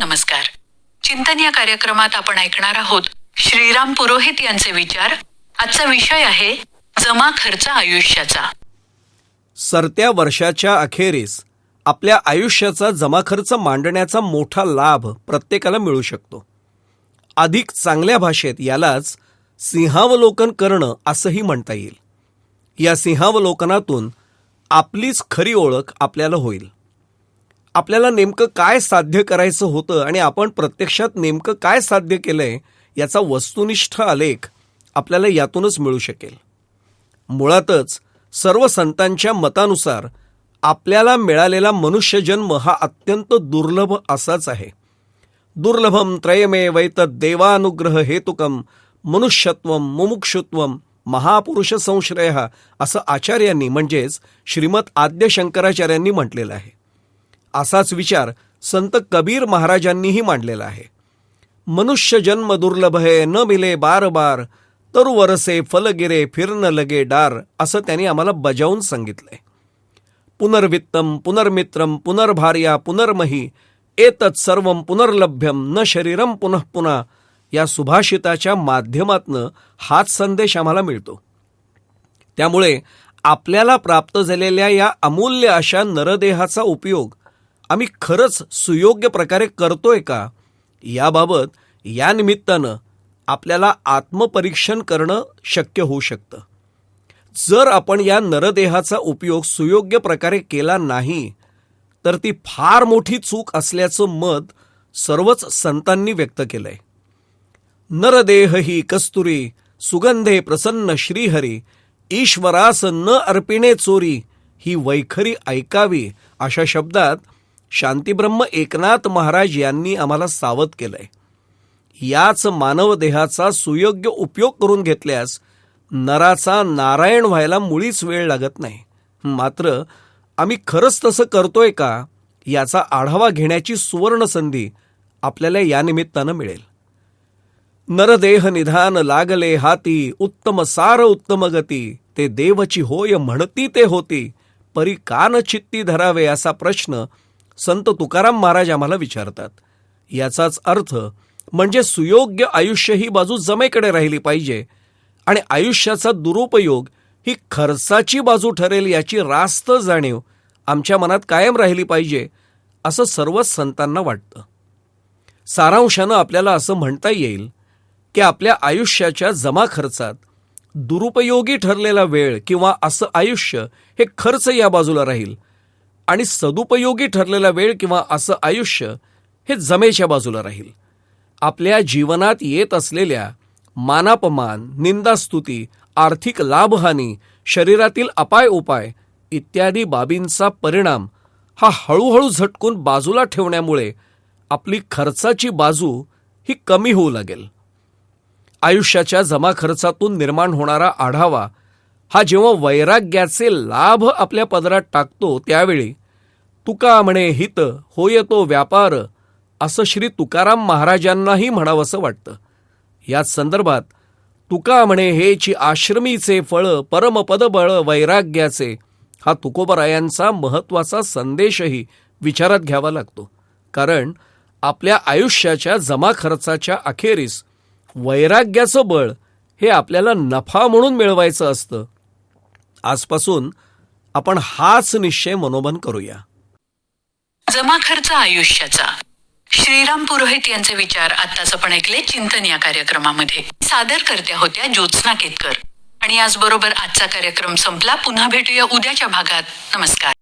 नमस्कार. चिंतन या कार्यक्रमात आपण ऐकणार आहोत श्रीराम पुरोहित यांचे विचार. आजचा विषय आहे जमा खर्च आयुष्याचा. सरत्या वर्षाच्या अखेरीस आपल्या आयुष्याचा जमा खर्च मांडण्याचा मोठा लाभ प्रत्येकाला मिळू शकतो. अधिक चांगल्या भाषेत यालाच सिंहावलोकन करणं असंही म्हणता येईल. या सिंहावलोकनातून आपलीच खरी ओळख आपल्याला होईल. आपल्याला नेमकं काय साध्य करायचं होतं आणि आपण प्रत्यक्षात नेमकं काय साध्य केलंय याचा वस्तुनिष्ठ आलेख आपल्याला यातूनच मिळू शकेल. मुळातच सर्व संतांच्या मतानुसार आपल्याला मिळालेला मनुष्यजन्म हा अत्यंत दुर्लभ असाच आहे. दुर्लभम त्रयमे वैत देवानुग्रह हेतुकम मनुष्यत्व मुमुक्षुत्व महापुरुष संश्रय असं आचार्यांनी म्हणजेच श्रीमत आद्य शंकराचार्यांनी म्हटलेलं आहे. असाच विचार संत कबीर महाराजांनीही मांडलेला आहे. मनुष्य जन्म दुर्लभ हे न मिले बार बार तरु वरसे फलगिरे फिरन लगे डार असं त्यांनी आम्हाला बजावून सांगितलंय. पुनर्वित्तम पुनर्मित्रम पुनर्भार्या पुनर्मही एतत् सर्व पुनर्लभ्यम न शरीरम पुनः पुन्हा या सुभाषिताच्या माध्यमातनं हाच संदेश आम्हाला मिळतो. त्यामुळे आपल्याला प्राप्त झालेल्या या अमूल्य अशा नरदेहाचा उपयोग आम्ही खरंच सुयोग्य प्रकारे करतोय का? याबाबत या निमित्तानं आपल्याला आत्मपरीक्षण करणं शक्य होऊ शकतं. जर आपण या नरदेहाचा उपयोग सुयोग्य प्रकारे केला नाही तर ती फार मोठी चूक असल्याचं मत सर्वच संतांनी व्यक्त केलंय. नरदेह ही कस्तुरी सुगंधे प्रसन्न श्रीहरी ईश्वरास न अर्पिणे चोरी ही वैखरी ऐकावी अशा शब्दात शांतीब्रह्म एकनाथ महाराज यांनी आम्हाला सावध केलंय. याच मानव देहाचा सुयोग्य उपयोग करून घेतल्यास नराचा नारायण व्हायला मुळीच वेळ लागत नाही. मात्र आम्ही खरंच तसं करतोय का याचा आढावा घेण्याची सुवर्ण संधी आपल्याला या निमित्तानं मिळेल. नरदेह निधान लागले हाती उत्तम सार उत्तम गती ते देवची होय म्हणती ते होती परी कान चित्ती धरावे असा प्रश्न संत तुकाराम महाराज आम्हाला विचारतात. याचाच अर्थ म्हणजे सुयोग्य आयुष्य ही बाजू जमेकडे राहिली पाहिजे आणि आयुष्याचा दुरुपयोग ही खर्चाची बाजू ठरेल याची रास्त जाणीव आमच्या मनात कायम राहिली पाहिजे असं सर्वच संतांना वाटतं. सारांशानं आपल्याला असं म्हणता येईल की आपल्या आयुष्याच्या जमा खर्चात दुरुपयोगी ठरलेला वेळ किंवा असं आयुष्य हे खर्च या बाजूला राहील आणि सदुपयोगी ठरलेला वेळ किंवा असं आयुष्य हे जमेच्या बाजूला राहील. आपल्या जीवनात येत असलेल्या मानापमान निंदास्तुती आर्थिक लाभहानी शरीरातील अपाय उपाय इत्यादी बाबींचा परिणाम हा हळूहळू झटकून बाजूला ठेवण्यामुळे आपली खर्चाची बाजू ही कमी होऊ लागेल. आयुष्याच्या जमा खर्चातून निर्माण होणारा आढावा हा जेव्हा वैराग्याचे लाभ आपल्या पदरात टाकतो त्यावेळी तुका म्हणे हित होय तो व्यापार असं श्री तुकाराम महाराजांनाही म्हणावंसं वाटतं. याच संदर्भात तुका म्हणे हेची आश्रमीचे फळ परमपदबळ वैराग्याचे हा तुकोबरायांचा महत्त्वाचा संदेशही विचारात घ्यावा लागतो. कारण आपल्या आयुष्याच्या जमा खर्चाच्या अखेरीस वैराग्याचं बळ हे आपल्याला नफा म्हणून मिळवायचं असतं. आजपासून आपण हाच निश्चय मनोबन करूया. जमा खर्च आयुष्याचा. श्रीराम पुरोहित यांचे विचार आताच आपण ऐकले चिंतन या कार्यक्रमामध्ये. सादर करत्या होत्या ज्योत्स्ना केतकर. आणि याचबरोबर आजचा कार्यक्रम संपला. पुन्हा भेटूया उद्याच्या भागात. नमस्कार.